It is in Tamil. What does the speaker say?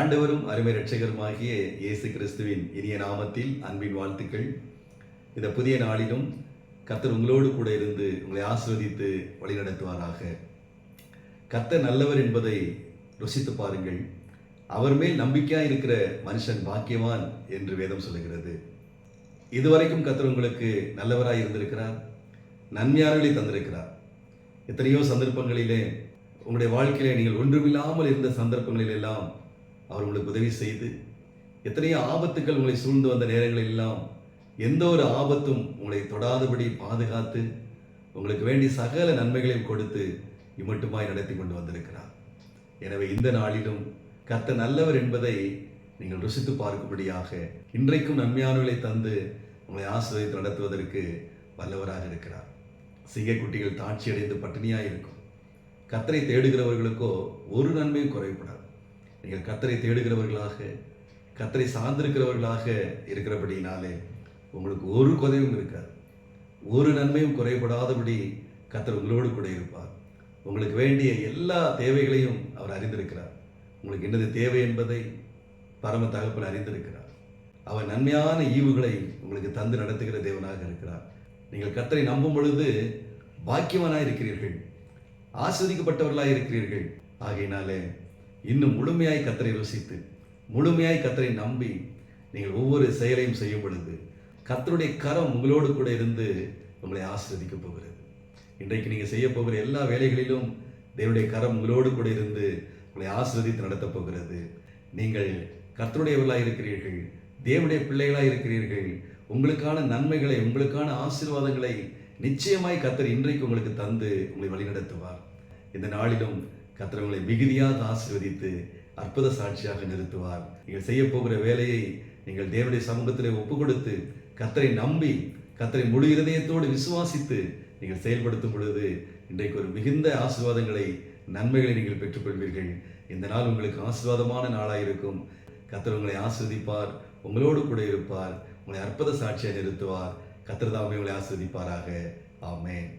ஆண்டவரும் அருமை ரட்சகருமாகிய இயேசு கிறிஸ்துவின் இனிய நாமத்தில் அன்பின் வாழ்த்துக்கள். இந்த புதிய நாளிலும் கத்தர் உங்களோடு கூட இருந்து உங்களை ஆசிர்வதித்து வழிநடத்துவாராக. கத்தர் நல்லவர் என்பதை ருசித்து பாருங்கள். அவர் மேல் நம்பிக்கையாக இருக்கிற மனுஷன் பாக்கியவான் என்று வேதம் சொல்லுகிறது. இதுவரைக்கும் கத்தர் உங்களுக்கு நல்லவராக இருந்திருக்கிறார் நன்மையானவர்களை தந்திருக்கிறார். எத்தனையோ சந்தர்ப்பங்களிலே உங்களுடைய வாழ்க்கையிலே நீங்கள் ஒன்றுமில்லாமல் இருந்த சந்தர்ப்பங்களில் எல்லாம் அவர் உங்களுக்கு உதவி செய்து எத்தனையோ ஆபத்துக்கள் உங்களை சூழ்ந்து வந்த நேரங்களில் எல்லாம் எந்த ஒரு ஆபத்தும் உங்களை தொடாதபடி பாதுகாத்து உங்களுக்கு வேண்டிய சகல நன்மைகளையும் கொடுத்து இம்மட்டுமாய் நடத்தி கொண்டு வந்திருக்கிறார். எனவே இந்த நாளிலும் கர்த்த நல்லவர் என்பதை நீங்கள் ருசித்து பார்க்கும்படியாக இன்றைக்கும் நன்மையானவர்களை தந்து உங்களை ஆசிரியத்து நடத்துவதற்கு வல்லவராக இருக்கிறார். சிங்கக்குட்டிகள் தாட்சி அடைந்து பட்டினியாக இருக்கும். கத்தரை தேடுகிறவர்களுக்கோ ஒரு நன்மையும் குறைபடாது நீங்கள் கத்தரை தேடுகிறவர்களாக கத்தரை சார்ந்திருக்கிறவர்களாக இருக்கிறபடினாலே உங்களுக்கு ஒரு குறைவும் இருக்காது. ஒரு நன்மையும் குறைபடாதபடி கத்தர் உங்களோடு கூட இருப்பார். உங்களுக்கு வேண்டிய எல்லா தேவைகளையும் அவர் அறிந்திருக்கிறார். உங்களுக்கு என்னது தேவை என்பதை பரம தகப்பன் அறிந்திருக்கிறார். அவர் நன்மையான ஈவுகளை உங்களுக்கு தந்து நடத்துகிற தேவனாக இருக்கிறார். நீங்கள் கத்தரை நம்பும் பொழுது பாக்கியவனாக இருக்கிறீர்கள் ஆஸ்வதிக்கப்பட்டவர்களாக இருக்கிறீர்கள் ஆகையினாலே இன்னும் முழுமையாய் கத்தரை ருசித்து முழுமையாய் கத்தரை நம்பி நீங்கள் ஒவ்வொரு செயலையும் செய்யும் பொழுது கத்தருடைய கரம் உங்களோடு கூட இருந்து உங்களை ஆசிர்வதிக்க போகிறது. இன்றைக்கு நீங்கள் செய்ய போகிற எல்லா வேலைகளிலும் தேவனுடைய கரம் உங்களோடு கூட இருந்து உங்களை ஆசிர்வதித்து நடத்தப் போகிறது. நீங்கள் கர்த்தருடையவர்களாக இருக்கிறீர்கள் தேவனுடைய பிள்ளைகளாக இருக்கிறீர்கள். உங்களுக்கான நன்மைகளை உங்களுக்கான ஆசீர்வாதங்களை நிச்சயமாய் கத்தர் இன்றைக்கு உங்களுக்கு தந்து உங்களை வழிநடத்துவார். இந்த நாளிலும் கத்திரவங்களை மிகுதியாக ஆசீர்வதித்து அற்புத சாட்சியாக நிறுத்துவார். நீங்கள் செய்ய போகிற வேலையை நீங்கள் தேவனுடைய சமூகத்திலே ஒப்பு கொடுத்து கத்தரை நம்பி கத்தரை முழு இருதயத்தோடு விசுவாசித்து நீங்கள் செயல்படுத்தும் பொழுது இன்றைக்கு ஒரு மிகுந்த ஆசீர்வாதங்களை நன்மைகளை நீங்கள் பெற்றுக்கொள்வீர்கள். இந்த நாள் உங்களுக்கு ஆசீர்வாதமான நாளாக இருக்கும். கத்தர் உங்களை ஆஸ்வதிப்பார் உங்களோடு கூட இருப்பார் உங்களை அற்புத சாட்சியாக நிறுத்துவார். கத்திரதாமே உங்களை ஆஸ்வதிப்பாராக ஆமேன்.